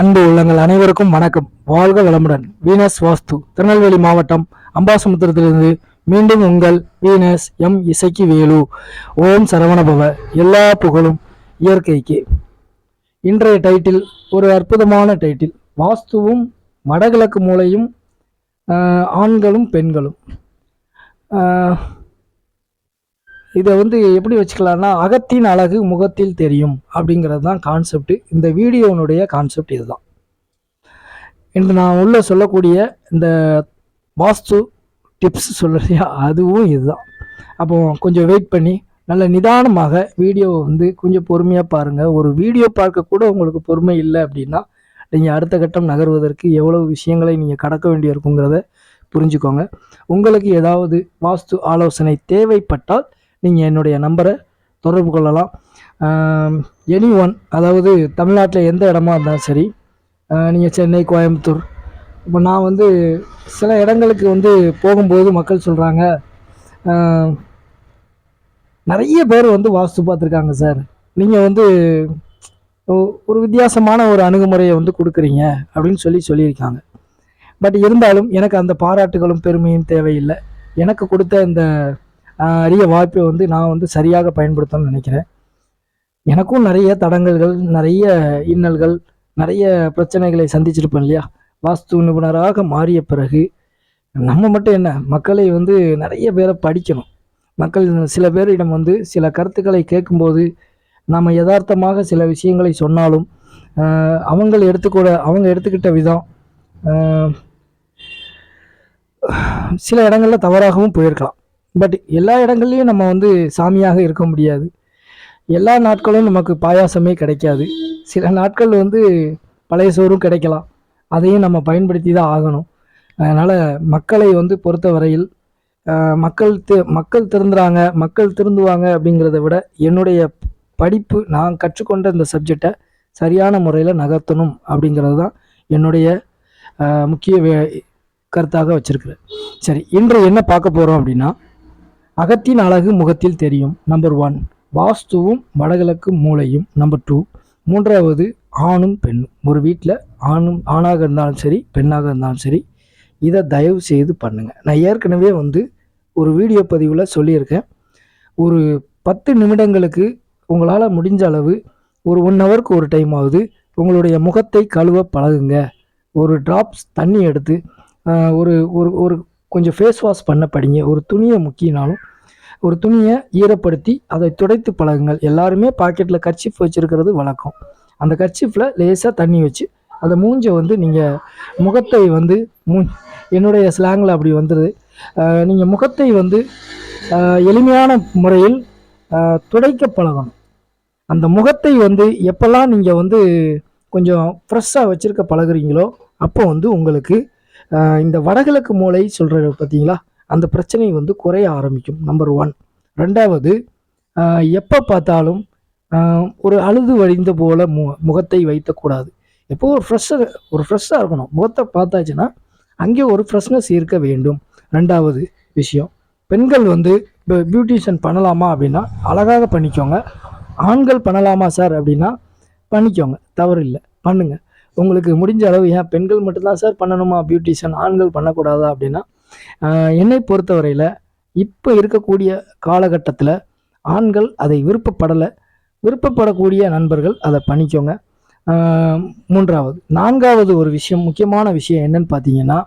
அன்பு உள்ளங்கள் அனைவருக்கும் வணக்கம். வாழ்க வளமுடன். வீனஸ் வாஸ்து திருநெல்வேலி மாவட்டம் அம்பாசமுத்திரத்திலிருந்து மீண்டும் உங்கள் வீனஸ் எம் இசைக்கு வேலு ஓம் சரவணபவ. எல்லா புகழும் இயற்கைக்கு. இன்றைய டைட்டில் ஒரு அற்புதமான டைட்டில் வாஸ்துவும் வடகிழக்கு மூலையும் ஆண்களும் பெண்களும். இதை வந்து எப்படி வச்சுக்கலாம்னா அகத்தின் அழகு முகத்தில் தெரியும் அப்படிங்கிறது தான் கான்செப்ட் இந்த வீடியோனுடைய கான்செப்ட் இதுதான். இன்று நான் உள்ள சொல்லக்கூடிய இந்த வாஸ்து டிப்ஸ் சொல்லுறியா அதுவும் இதுதான். அப்போ கொஞ்சம் வெயிட் பண்ணி நல்ல நிதானமாக வீடியோவை வந்து கொஞ்சம் பொறுமையாக பாருங்கள் ஒரு வீடியோ பார்க்க கூட உங்களுக்கு பொறுமை இல்லை அப்படின்னா நீங்கள் அடுத்த கட்டம் நகர்வதற்கு எவ்வளவு விஷயங்களை நீங்கள் கடக்க வேண்டியிருக்குங்கிறத புரிஞ்சுக்கோங்க. உங்களுக்கு ஏதாவது வாஸ்து ஆலோசனை தேவைப்பட்டால் நீங்கள் என்னுடைய நம்பரை தொடர்பு கொள்ளலாம். எனி ஒன் அதாவது தமிழ்நாட்டில் எந்த இடமா இருந்தாலும் சரி நீங்கள் சென்னை கோயம்புத்தூர் இப்போ நான் வந்து சில இடங்களுக்கு வந்து போகும்போது மக்கள் சொல்கிறாங்க நிறைய பேர் வந்து வாஸ்து பார்த்துருக்காங்க சார். நீங்கள் வந்து ஒரு வித்தியாசமான ஒரு அணுகுமுறையை வந்து கொடுக்குறீங்க அப்படின்னு சொல்லி சொல்லியிருக்காங்க. பட் இருந்தாலும் எனக்கு அந்த பாராட்டுகளும் பெருமையும் தேவையில்லை. எனக்கு கொடுத்த இந்த நான் அறிய வாய்ப்பை வந்து நான் வந்து சரியாக பயன்படுத்தணும்னு நினைக்கிறேன். எனக்கும் நிறைய தடங்கல்கள் நிறைய இன்னல்கள் நிறைய பிரச்சனைகளை சந்திச்சிருப்பேன் இல்லையா? வாஸ்து நிபுணராக மாறிய பிறகு நம்ம மட்டும் என்ன மக்களை வந்து நிறைய பேரை படிக்கணும். மக்கள் சில பேரிடம் வந்து சில கருத்துக்களை கேட்கும்போது நாம் யதார்த்தமாக சில விஷயங்களை சொன்னாலும் அவங்கள் அவங்க எடுத்துக்கூட அவங்க எடுத்துக்கிட்ட விதம் சில இடங்களில் தவறாகவும் போயிருக்கலாம். பட் எல்லா இடங்கள்லையும் நம்ம வந்து சாமியாக இருக்க முடியாது. எல்லா நாட்களும் நமக்கு பாயாசமே கிடைக்காது. சில நாட்கள் வந்து பழைய சோறும் கிடைக்கலாம். அதையும் நம்ம பயன்படுத்தி தான் ஆகணும். அதனால் மக்களை வந்து பொறுத்த வரையில் மக்கள் தி மக்கள் திருந்துறாங்க மக்கள் திருந்துவாங்க அப்படிங்கிறத விட என்னுடைய படிப்பு நான் கற்றுக்கொண்ட இந்த சப்ஜெக்டை சரியான முறையில் நகர்த்தணும் அப்படிங்கிறது தான் என்னுடைய முக்கிய வே- கருத்தாக வச்சுருக்கிறேன். சரி இன்று என்ன பார்க்க போகிறோம் அப்படின்னா அகத்தின் அழகு முகத்தில் தெரியும். நம்பர் ஒன் வாஸ்துவும் வடகிழக்கு மூளையும் நம்பர் டூ மூன்றாவது ஆணும் பெண்ணும். ஒரு வீட்டில் ஆணும் ஆணாக இருந்தாலும் சரி பெண்ணாக இருந்தாலும் சரி இதை தயவு செய்து பண்ணுங்கள் நான் ஏற்கனவே வந்து ஒரு வீடியோ பதிவில் சொல்லியிருக்கேன். ஒரு பத்து நிமிடங்களுக்கு உங்களால் முடிஞ்ச அளவு ஒரு ஒன் ஹவருக்கு ஒரு டைம் ஆகுது உங்களுடைய முகத்தை கழுவ பழகுங்க. ஒரு ட்ராப்ஸ் தண்ணி எடுத்து ஒரு ஒரு ஒரு கொஞ்சம் ஃபேஸ் வாஷ் பண்ண படிங்க ஒரு துணியை முக்கினாலும் ஒரு துணியை ஈரப்படுத்தி அதை துடைத்து பழகுங்கள். எல்லாருமே பாக்கெட்டில் கர்ச்சிஃப் வச்சுருக்கிறது வழக்கம் அந்த கர்ச்சிஃபில் லேசாக தண்ணி வச்சு அந்த மூஞ்சை வந்து நீங்கள் முகத்தை வந்து மூ என்னுடைய ஸ்லாங்கில் அப்படி வந்துடுது நீங்கள் முகத்தை வந்து எளிமையான முறையில் துடைக்க பழகணும். அந்த முகத்தை வந்து எப்போல்லாம் நீங்கள் வந்து கொஞ்சம் ஃப்ரெஷ்ஷாக வச்சுருக்க பழகுறீங்களோ அப்போ வந்து உங்களுக்கு இந்த வடகிழக்கு மூளை சொல்கிற பார்த்தீங்களா? அந்த பிரச்சனை வந்து குறைய ஆரம்பிக்கும் நம்பர் ஒன் ரெண்டாவது எப்போ பார்த்தாலும் ஒரு அழுது வழிந்த போல மு முகத்தை வைத்தக்கூடாது எப்போ ஒரு ஃப்ரெஷ்ஷாக ஒரு ஃப்ரெஷ்ஷாக இருக்கணும். முகத்தை பார்த்தாச்சுன்னா அங்கே ஒரு ஃப்ரெஷ்னஸ் இருக்க வேண்டும். ரெண்டாவது விஷயம் பெண்கள் வந்து இப்போ பியூட்டிஷியன் பண்ணலாமா அப்படின்னா அழகாக பண்ணிக்கோங்க. ஆண்கள் பண்ணலாமா சார் அப்படின்னா பண்ணிக்கோங்க. தவறு இல்லை பண்ணுங்கள் உங்களுக்கு முடிஞ்ச அளவு ஏன் பெண்கள் மட்டும்தான் சார் பண்ணணுமா? பியூட்டிஷியன் ஆண்கள் பண்ணக்கூடாதா அப்படின்னா என்னை பொறுத்தவரையில் இப்போ இருக்கக்கூடிய காலகட்டத்தில் ஆண்கள் அதை விருப்பப்படலை. விருப்பப்படக்கூடிய நண்பர்கள் அதை பண்ணிக்கோங்க. மூன்றாவது நான்காவது ஒரு விஷயம் முக்கியமான விஷயம் என்னன்னு பார்த்தீங்கன்னா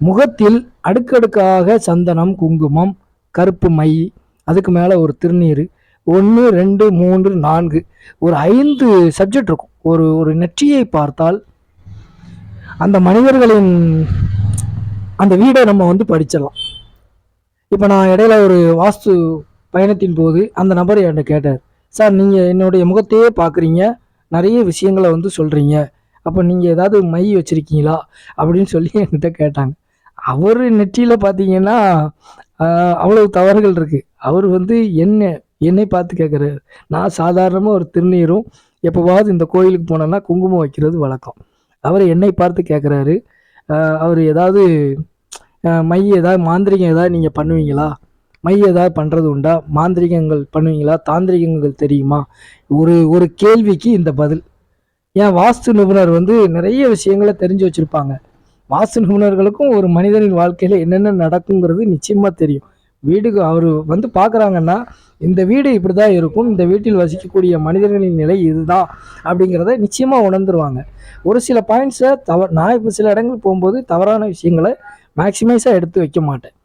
முகத்தில் அடுக்கடுக்காக சந்தனம் குங்குமம் கருப்பு மை அதுக்கு மேலே ஒரு திருநீர் ஒன்று ரெண்டு மூன்று நான்கு. ஒரு ஐந்து சப்ஜெக்ட் இருக்கும். ஒரு ஒரு நெற்றியை பார்த்தால் அந்த மனிதர்களின் அந்த வீடை நம்ம வந்து படிச்சிடலாம். இப்போ நான் இடையில ஒரு வாஸ்து பயணத்தின் போது அந்த நபர் என்கிட்ட கேட்டார் சார் நீங்கள் என்னுடைய முகத்தையே பார்க்குறீங்க. நிறைய விஷயங்களை வந்து சொல்கிறீங்க அப்போ நீங்கள் ஏதாவது மை வச்சுருக்கீங்களா? அப்படின்னு சொல்லி என்கிட்ட கேட்டாங்க. அவர் நெற்றியில் பார்த்தீங்கன்னா அவ்வளவு தவறுகள் இருக்குது அவர் வந்து என்ன என்னை பார்த்து கேட்குறாரு நான் சாதாரணமாக ஒரு திருநீரும் எப்போவாவது இந்த கோயிலுக்கு போனேன்னா குங்குமம் வைக்கிறது வழக்கம். அவர் என்னை பார்த்து கேட்குறாரு அவர் ஏதாவது மை ஏதாவது மாந்திரிகம் ஏதாவது நீங்கள் பண்ணுவீங்களா? மை ஏதாவது பண்ணுறது உண்டா? மாந்திரிகங்கள் பண்ணுவீங்களா? தாந்திரிகங்கள் தெரியுமா? ஒரு ஒரு கேள்விக்கு இந்த பதில். ஏன் வாஸ்து நிபுணர் வந்து நிறைய விஷயங்களை தெரிஞ்சு வச்சுருப்பாங்க. வாஸ்து நிபுணர்களுக்கும் ஒரு மனிதனின் வாழ்க்கையில் என்னென்ன நடக்குங்கிறது நிச்சயமாக தெரியும். வீடுக்கு அவர் வந்து பார்க்குறாங்கன்னா இந்த வீடு இப்படி தான் இருக்கும் இந்த வீட்டில் வசிக்கக்கூடிய மனிதர்களின் நிலை இதுதான் அப்படிங்கிறத நிச்சயமாக உணர்ந்துருவாங்க. ஒரு சில பாயிண்ட்ஸை தவ நான் இப்போ சில இடங்கள் போகும்போது தவறான விஷயங்களை மேக்சிமைஸாக எடுத்து வைக்க மாட்டேன்.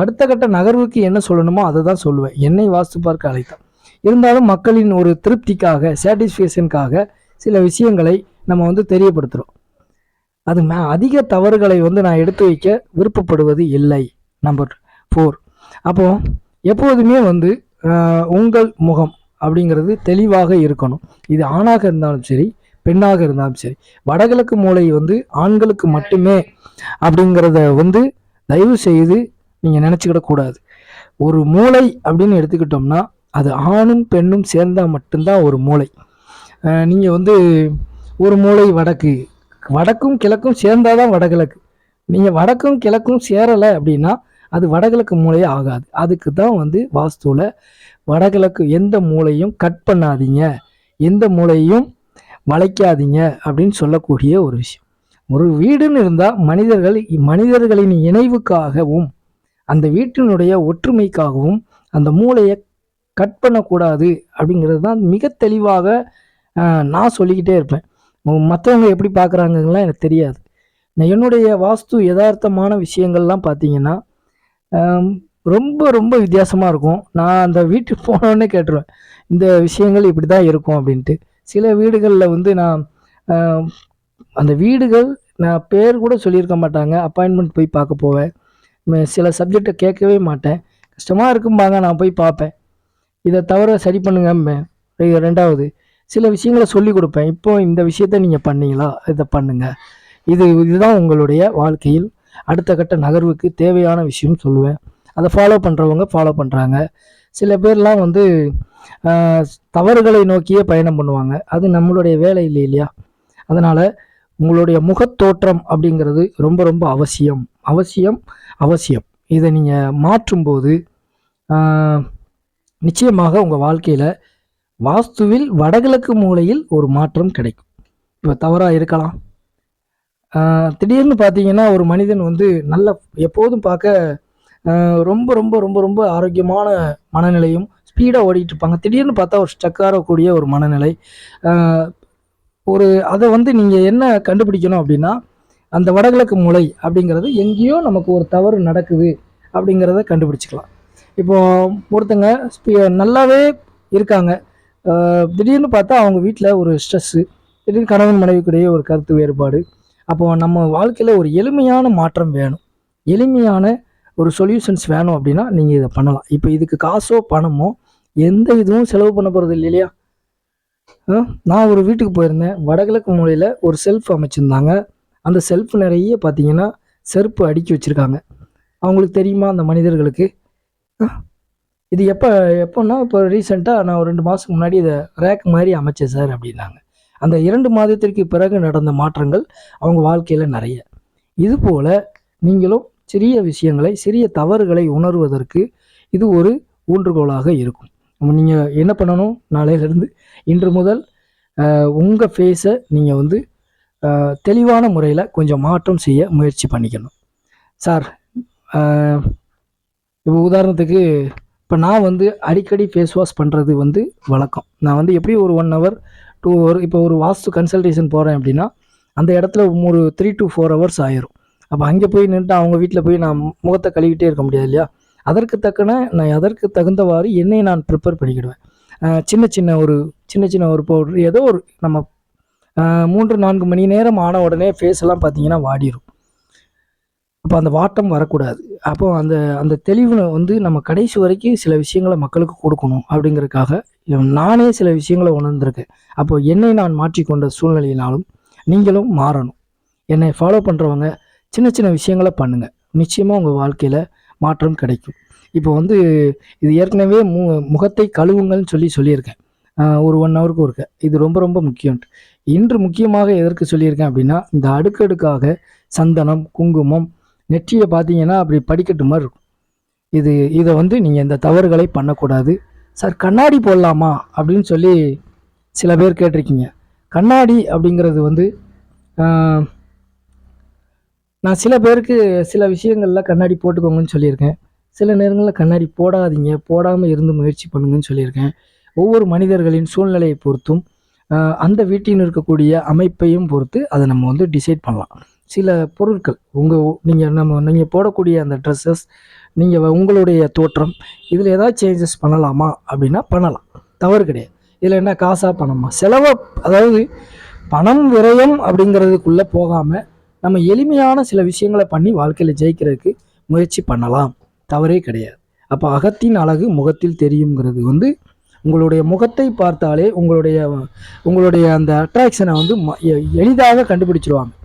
அடுத்த கட்ட நகர்வுக்கு என்ன சொல்லணுமோ அதை தான் சொல்லுவேன். என்னை வாஸ்து பார்க்க அழைத்தான். இருந்தாலும் மக்களின் ஒரு திருப்திக்காக சாட்டிஸ்ஃபேக்ஷனுக்காக சில விஷயங்களை நம்ம வந்து தெரியப்படுத்துகிறோம் அது மே அதிக தவறுகளை வந்து நான் எடுத்து வைக்க விருப்பப்படுவது இல்லை. நம்பர் ஃபோர் அப்போ எப்போதுமே வந்து உங்கள் முகம் அப்படிங்கிறது தெளிவாக இருக்கணும். இது ஆணாக இருந்தாலும் சரி பெண்ணாக இருந்தாலும் சரி. வடகிழக்கு மூளை வந்து ஆண்களுக்கு மட்டுமே அப்படிங்கிறத வந்து தயவு செய்து நீங்கள் நினச்சிக்கிடக்கூடாது ஒரு மூளை அப்படின்னு எடுத்துக்கிட்டோம்னா அது ஆணும் பெண்ணும் சேர்ந்தால் மட்டும்தான் ஒரு மூளை. நீங்கள் வந்து ஒரு மூளை வடக்கு. வடக்கும் கிழக்கும் சேர்ந்தால் தான் வடகிழக்கு. நீங்கள் வடக்கும் கிழக்கும் சேரலை அப்படின்னா அது வடகிழக்கு மூலையே ஆகாது. அதுக்கு தான் வந்து வாஸ்துவில் வடகிழக்கு எந்த மூலையும் கட் பண்ணாதீங்க. எந்த மூலையும் வளைக்காதீங்க அப்படின்னு சொல்லக்கூடிய ஒரு விஷயம். ஒரு வீடுன்னு இருந்தால் மனிதர்கள் மனிதர்களின் இணைவுக்காகவும் அந்த வீட்டினுடைய ஒற்றுமைக்காகவும் அந்த மூளையை கட் பண்ணக்கூடாது அப்படிங்கிறது தான் மிக தெளிவாக நான் சொல்லிக்கிட்டே இருப்பேன். மற்றவங்க எப்படி பார்க்குறாங்கலாம் எனக்கு தெரியாது. நான் என்னுடைய வாஸ்து யதார்த்தமான விஷயங்கள்லாம் பார்த்தீங்கன்னா ரொம்ப ரொம்ப வித்தியாசமாக இருக்கும். நான் அந்த வீட்டுக்கு போனோடனே கேட்டுருவேன். இந்த விஷயங்கள் இப்படி தான் இருக்கும் அப்படின்ட்டு. சில வீடுகளில் வந்து நான் அந்த வீடுகள் நான் பேர் கூட சொல்லியிருக்க மாட்டாங்க. அப்பாயின்மெண்ட் போய் பார்க்க போவேன். சில சப்ஜெக்டை கேட்கவே மாட்டேன். கஷ்டமாக இருக்கும்பாங்க நான் போய் பார்ப்பேன். இதை தவிர சரி பண்ணுங்கம்பேன் இது ரெண்டாவது. சில விஷயங்களை சொல்லி கொடுப்பேன். இப்போ இந்த விஷயத்த நீங்கள் பண்ணீங்களா? இதை பண்ணுங்கள் இது இதுதான் உங்களுடைய வாழ்க்கையில் அடுத்த கட்ட நகர்வுக்கு தேவையான விஷயம் சொல்லுவேன். அதை ஃபாலோ பண்ணுறவங்க ஃபாலோ பண்ணுறாங்க சில பேர்லாம் வந்து தவறுகளை நோக்கியே பயணம் பண்ணுவாங்க. அது நம்மளுடைய வேலை இல்லை இல்லையா? அதனால் உங்களுடைய முகத்தோற்றம் அப்படிங்கிறது ரொம்ப ரொம்ப அவசியம். அவசியம் அவசியம். இதை நீங்கள் மாற்றும்போது நிச்சயமாக உங்கள் வாழ்க்கையில் வாஸ்துவில் வடகிழக்கு மூலையில் ஒரு மாற்றம் கிடைக்கும். இப்போ தவறாக இருக்கலாம். திடீர்னு பார்த்தீங்கன்னா ஒரு மனிதன் வந்து நல்ல எப்போதும் பார்க்க ரொம்ப ரொம்ப ரொம்ப ரொம்ப ஆரோக்கியமான மனநிலையும் ஸ்பீடாக ஓடிட்டு இருப்பாங்க. திடீர்னு பார்த்தா ஒரு ஸ்டக் ஆகக்கூடிய ஒரு மனநிலை. ஒரு அதை வந்து நீங்கள் என்ன கண்டுபிடிக்கணும் அப்படின்னா அந்த வடகிழக்கு முளை அப்படிங்கிறது எங்கேயோ நமக்கு ஒரு தவறு நடக்குது அப்படிங்கிறத கண்டுபிடிச்சிக்கலாம். இப்போ ஒருத்தங்க ஸ்பீ- நல்லாவே இருக்காங்க. திடீர்னு பார்த்தா அவங்க வீட்டில் ஒரு ஸ்ட்ரெஸ்ஸு திடீர்னு கணவன் மனைவிக்கிடையே ஒரு கருத்து வேறுபாடு அப்போ நம்ம வாழ்க்கையில் ஒரு எளிமையான மாற்றம் வேணும். எளிமையான ஒரு சொல்யூஷன்ஸ் வேணும் அப்படின்னா நீங்கள் இதை பண்ணலாம். இப்போ இதுக்கு காசோ பணமோ எந்த இதுவும் செலவு பண்ண போகிறது இல்லை இல்லையா? ஆ, நான் ஒரு வீட்டுக்கு போயிருந்தேன். வடகிழக்கு மூலையில் ஒரு செல்ஃப் அமைச்சிருந்தாங்க. அந்த செல்ஃப் நிறைய பார்த்தீங்கன்னா செருப்பு அடுக்கி வச்சுருக்காங்க. அவங்களுக்கு தெரியுமா அந்த மனிதர்களுக்கு? இது எப்போ எப்போன்னா இப்போ ரீசெண்டாக நான் ஒரு ரெண்டு மாதத்துக்கு முன்னாடி இதை ரேக் மாதிரி அமைச்சேன் சார் அப்படின்னாங்க. அந்த இரண்டு மாதத்திற்கு பிறகு நடந்த மாற்றங்கள் அவங்க வாழ்க்கையில் நிறைய. இதுபோல் நீங்களும் சிறிய விஷயங்களை சிறிய தவறுகளை உணர்வதற்கு இது ஒரு ஊன்றுகோலாக இருக்கும். நீங்கள் என்ன பண்ணணும்? நாளையிலிருந்து இன்று முதல் உங்கள் ஃபேஸை நீங்கள் வந்து தெளிவான முறையில் கொஞ்சம் மாற்றம் செய்ய முயற்சி பண்ணிக்கணும். சார் இப்போ உதாரணத்துக்கு இப்போ நான் வந்து அடிக்கடி ஃபேஸ் வாஷ் பண்ணுறது வந்து வழக்கம். நான் வந்து எப்படி ஒரு ஒன் ஹவர் டூ ஹவர் இப்போ ஒரு வாஸ்து கன்சல்டேஷன் போகிறேன் அப்படின்னா அந்த இடத்துல ஒரு த்ரீ டு ஃபோர் ஹவர்ஸ் ஆயிரும். அப்போ அங்கே போய் நின்று அவங்க வீட்டில் போய் நான் முகத்தை கழுவிட்டே இருக்க முடியாது இல்லையா? அதற்கு தக்கன நான் அதற்கு தகுந்தவாறு என்னை நான் ப்ரிப்பேர் பண்ணிக்கிடுவேன். சின்ன சின்ன ஒரு சின்ன சின்ன ஒரு பவுடர் ஏதோ ஒரு நம்ம மூன்று நான்கு மணி நேரம் ஆன உடனே ஃபேஸ் எல்லாம் பார்த்தீங்கன்னா வாடிரும். அப்போ அந்த வாட்டம் வரக்கூடாது. அப்போ அந்த அந்த தெளிவு வந்து நம்ம கடைசி வரைக்கும் சில விஷயங்களை மக்களுக்கு கொடுக்கணும் அப்படிங்கிறதுக்காக நானே சில விஷயங்களை உணர்ந்திருக்கேன். அப்போ என்னை நான் மாற்றிக்கொண்ட சூழ்நிலையினாலும் நீங்களும் மாறணும். என்னை ஃபாலோ பண்ணுறவங்க சின்ன சின்ன விஷயங்களை பண்ணுங்கள் நிச்சயமாக உங்கள் வாழ்க்கையில் மாற்றம் கிடைக்கும். இப்போ வந்து இது ஏற்கனவே மு முகத்தை கழுவுங்கள்னு சொல்லி சொல்லியிருக்கேன். ஒரு ஒன் ஹவருக்கு ஒருக்க. இது ரொம்ப ரொம்ப முக்கியம். இன்று முக்கியமாக எதற்கு சொல்லியிருக்கேன் அப்படின்னா இந்த அடுக்கடுக்காக சந்தனம் குங்குமம் நெற்றியை பார்த்தீங்கன்னா அப்படி படிக்கட்டு மாதிரி இருக்கும். இது இதை வந்து நீங்கள் இந்த தவறுகளை பண்ணக்கூடாது. சார் கண்ணாடி போடலாமா? அப்படின்னு சொல்லி சில பேர் கேட்டிருக்கீங்க. கண்ணாடி அப்படிங்கிறது வந்து நான் சில பேருக்கு சில விஷயங்களில் கண்ணாடி போட்டுக்கோங்கன்னு சொல்லியிருக்கேன். சில நேரங்களில் கண்ணாடி போடாதீங்க போடாமல் இருந்து முயற்சி பண்ணுங்கன்னு சொல்லியிருக்கேன். ஒவ்வொரு மனிதர்களின் சூழ்நிலையை பொறுத்தும் அந்த வீட்டில் இருக்கக்கூடிய அமைப்பையும் பொறுத்து அதை நம்ம வந்து டிசைட் பண்ணலாம். சில பொருட்கள். உங்கள் நீங்கள் நம்ம நீங்கள் போடக்கூடிய அந்த ட்ரெஸ்ஸஸ் நீங்கள் உங்களுடைய தோற்றம் இதில் ஏதாவது சேஞ்சஸ் பண்ணலாமா அப்படின்னா பண்ணலாம். தவறு கிடையாது. இதில் என்ன காசாக பணமா? செலவை அதாவது பணம் விரயம் அப்படிங்கிறதுக்குள்ளே போகாமல் நம்ம எளிமையான சில விஷயங்களை பண்ணி வாழ்க்கையில் ஜெயிக்கிறதுக்கு முயற்சி பண்ணலாம். தவறே கிடையாது. அப்போ அகத்தின் அழகு முகத்தில் தெரியுங்கிறது வந்து உங்களுடைய முகத்தை பார்த்தாலே உங்களுடைய உங்களுடைய அந்த அட்ராக்ஷனை வந்து ம- எளிதாக கண்டுபிடிச்சிருவாங்க.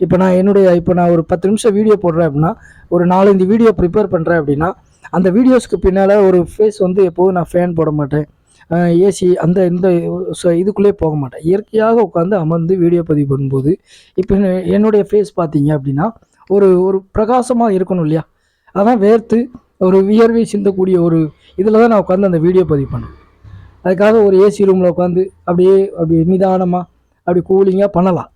இப்போ நான் என்னுடைய இப்போ நான் ஒரு பத்து நிமிஷம் வீடியோ போடுறேன் அப்படின்னா ஒரு நாலஞ்சு வீடியோ ப்ரிப்பேர் பண்ணுறேன் அப்படின்னா அந்த வீடியோஸ்க்கு பின்னால் ஒரு ஃபேஸ் வந்து எப்போதும் நான் ஃபேன் போட மாட்டேன். ஏசி அந்த இந்த ச- இதுக்குள்ளே போக மாட்டேன். இயற்கையாக உட்காந்து அமர்ந்து வீடியோ பதிவு பண்ணும்போது இப்போ என்னுடைய ஃபேஸ் பார்த்தீங்க அப்படின்னா ஒரு ஒரு பிரகாசமாக இருக்கணும் இல்லையா? அதான் வேர்த்து ஒரு வியர்வை சிந்தக்கூடிய ஒரு இதில் தான் நான் உட்காந்து அந்த வீடியோ பதிவு பண்ணேன் அதுக்காக ஒரு ஏசி ரூமில் உட்காந்து அப்படியே அப்படி நிதானமாக அப்படி கூலிங்காக பண்ணலாம்.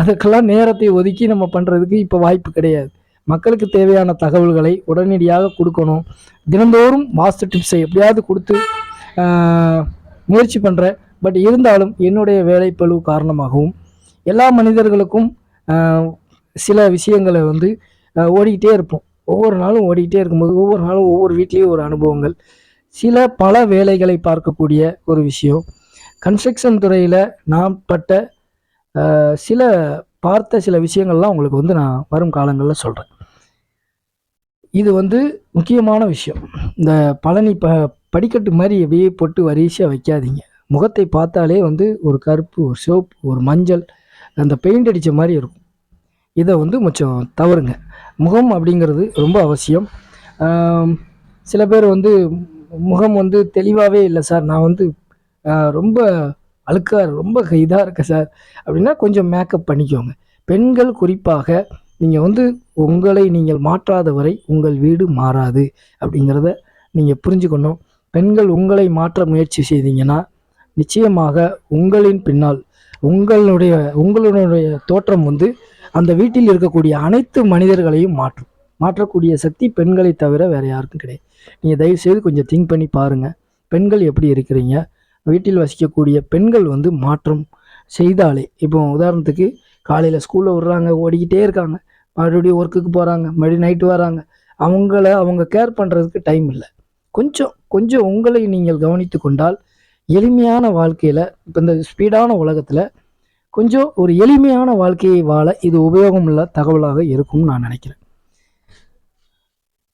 அதுக்கெல்லாம் நேரத்தை ஒதுக்கி நம்ம பண்ணுறதுக்கு இப்போ வாய்ப்பு கிடையாது. மக்களுக்கு தேவையான தகவல்களை உடனடியாக கொடுக்கணும். தினந்தோறும் வாஸ்து டிப்ஸை எப்படியாவது கொடுத்து முயற்சி பண்ணுறேன் பட் இருந்தாலும் என்னுடைய வேலைப்பளு காரணமாகவும் எல்லா மனிதர்களுக்கும் சில விஷயங்களை வந்து ஓடிக்கிட்டே இருப்போம். ஒவ்வொரு நாளும் ஓடிக்கிட்டே இருக்கும்போது ஒவ்வொரு நாளும் ஒவ்வொரு வீட்லேயும் ஒரு அனுபவங்கள். சில பல வேலைகளை பார்க்கக்கூடிய ஒரு விஷயம். கன்ஸ்ட்ரக்ஷன் துறையில் நான் பட்ட சில பார்த்த சில விஷயங்கள்லாம் உங்களுக்கு வந்து நான் வரும் காலங்களில் சொல்கிறேன் இது வந்து முக்கியமான விஷயம். இந்த பழனி ப படிக்கட்டு மாதிரி அப்படியே போட்டு வரிசையாக வைக்காதீங்க. முகத்தை பார்த்தாலே வந்து ஒரு கருப்பு ஒரு சிவப்பு ஒரு மஞ்சள் அந்த பெயிண்ட் அடித்த மாதிரி இருக்கும். இதை வந்து கொஞ்சம் தவறுங்க. முகம் அப்படிங்கிறது ரொம்ப அவசியம். சில பேர் வந்து முகம் வந்து தெளிவாகவே இல்லை சார். நான் வந்து ரொம்ப அழுக்கா ரொம்ப இதாக இருக்க சார் அப்படின்னா கொஞ்சம் மேக்கப் பண்ணிக்கோங்க. பெண்கள் குறிப்பாக நீங்கள் வந்து உங்களை நீங்கள் மாற்றாத வரை உங்கள் வீடு மாறாது அப்படிங்கிறத நீங்கள் புரிஞ்சுக்கணும். பெண்கள் உங்களை மாற்ற முயற்சி செய்தீங்கன்னா நிச்சயமாக உங்களின் பின்னால் உங்களுடைய உங்களுடைய தோற்றம் வந்து அந்த வீட்டில் இருக்கக்கூடிய அனைத்து மனிதர்களையும் மாற்றும். மாற்றக்கூடிய சக்தி பெண்களை தவிர வேறு யாருக்கும் கிடையாது. நீங்கள் தயவுசெய்து கொஞ்சம் திங்க் பண்ணி பாருங்கள் பெண்கள் எப்படி இருக்கிறீங்க? வீட்டில் வசிக்கக்கூடிய பெண்கள் வந்து மாற்றம் செய்தாலே. இப்போ உதாரணத்துக்கு காலையில் ஸ்கூலில் விட்றாங்க ஓடிக்கிட்டே இருக்காங்க. மறுபடியும் ஒர்க்குக்கு போகிறாங்க மறுபடியும் நைட்டு வராங்க. அவங்கள அவங்க கேர் பண்ணுறதுக்கு டைம் இல்லை. கொஞ்சம் கொஞ்சம் உங்களை நீங்கள் கவனித்து கொண்டால் எளிமையான வாழ்க்கையில் இப்போ இந்த ஸ்பீடான உலகத்தில் கொஞ்சம் ஒரு எளிமையான வாழ்க்கையை வாழ இது உபயோகமுள்ள தகவலாக இருக்கும்னு நான் நினைக்கிறேன்.